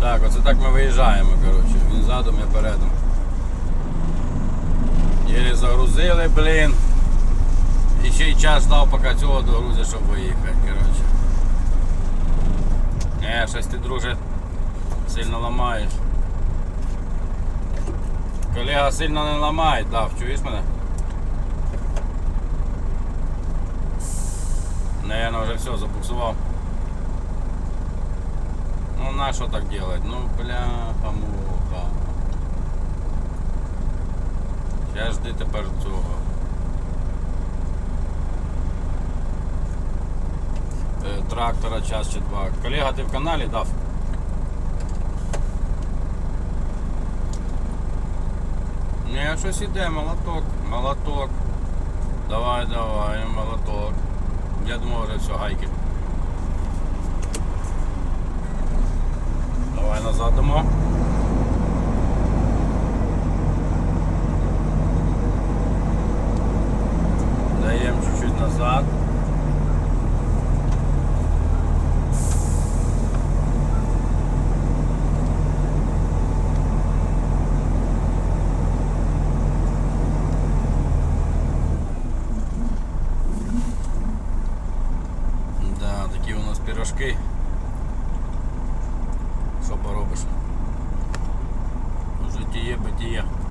так оце так ми виїжджаємо, коротше. Він задом, я передом. Єлі загрузили, блін. І ще й час став, поки цього догрузить, щоб виїхати, коротше. Е, щось ти, друже, сильно ламаєш. Колега сильно не ламає, дав, чуєш мене? Наверное, вже все, забуксував. Ну на що так делать? Ну бляха муха. Сейчас жди тепер цього. Е, Трактора час чи два. Колега, ти в каналі дав? Ні, щось іде, молоток, молоток. Давай, давай, молоток. Я думав вже все, гайки. Давай назад дамо. Даємо чуть-чуть назад. Да, такі у нас пірожки. поробиш. В житті є битіє.